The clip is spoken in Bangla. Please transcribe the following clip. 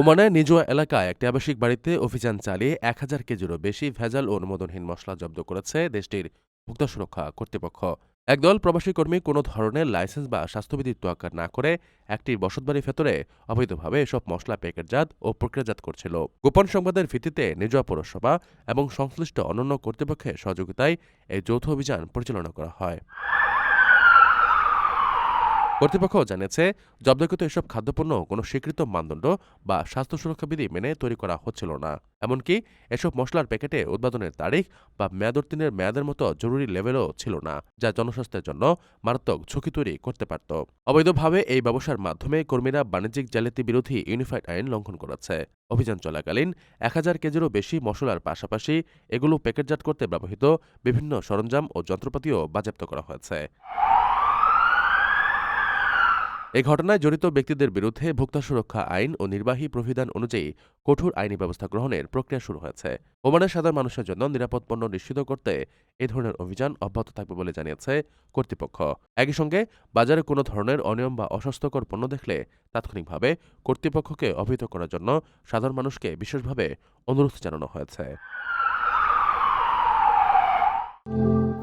ওমানের নিজুয়া এলাকায় একটি আবাসিক বাড়িতে অভিযান চালিয়ে এক হাজার কেজিরও বেশি ভেজাল ও অনুমোদনহীন মশলা জব্দ করেছে দেশটির ভোক্তা সুরক্ষা কর্তৃপক্ষ। একদল প্রবাসী কর্মী কোনো ধরনের লাইসেন্স বা স্বাস্থ্যবিধির তোয়াক্কা না করে একটি বসতবাড়ির ভেতরে অবৈধভাবে এসব মশলা প্যাকেটজাত ও প্রক্রিয়াজাত করছিল। গোপন সংবাদের ভিত্তিতে নিজুয়া পৌরসভা এবং সংশ্লিষ্ট অন্যান্য কর্তৃপক্ষের সহযোগিতায় এই যৌথ অভিযান পরিচালনা করা হয়। কর্তৃপক্ষ জানিয়েছে, জব্দকৃত এসব খাদ্যপণ্য কোনো স্বীকৃত মানদণ্ড বা স্বাস্থ্য সুরক্ষা বিধি মেনে তৈরি করা হচ্ছিল না। এমনকি এসব মশলার প্যাকেটে উৎপাদনের তারিখ বা মেয়াদোত্তীর্ণের মেয়াদের মতো জরুরি লেভেলও ছিল না, যা জনস্বাস্থ্যের জন্য মারাত্মক ঝুঁকি তৈরি করতে পারত। অবৈধভাবে এই ব্যবসার মাধ্যমে কর্মীরা বাণিজ্যিক জালিয়াতি বিরোধী ইউনিফাইড আইন লঙ্ঘন করেছে। অভিযান চলাকালীন এক হাজার কেজিরও বেশি মশলার পাশাপাশি এগুলো প্যাকেটজাত করতে ব্যবহৃত বিভিন্ন সরঞ্জাম ও যন্ত্রপাতিও বাজেয়াপ্ত করা হয়েছে। এই ঘটনায় জড়িত ব্যক্তিদের বিরুদ্ধে ভোক্তা সুরক্ষা আইন ও নির্বাহী প্রবিধান অনুযায়ী কঠোর আইনি ব্যবস্থা গ্রহণের প্রক্রিয়া শুরু হয়েছে। ওমানের সাধারণ মানুষের জন্য নিরাপদ পণ্য নিশ্চিত করতে এ ধরনের অভিযান অব্যাহত থাকবে বলে জানিয়েছে কর্তৃপক্ষ। একই সঙ্গে বাজারে কোনো ধরনের অনিয়ম বা অস্বাস্থ্যকর পণ্য দেখলে তাৎক্ষণিকভাবে কর্তৃপক্ষকে অবহিত করার জন্য সাধারণ মানুষকে বিশেষভাবে অনুরোধ জানানো হয়েছে।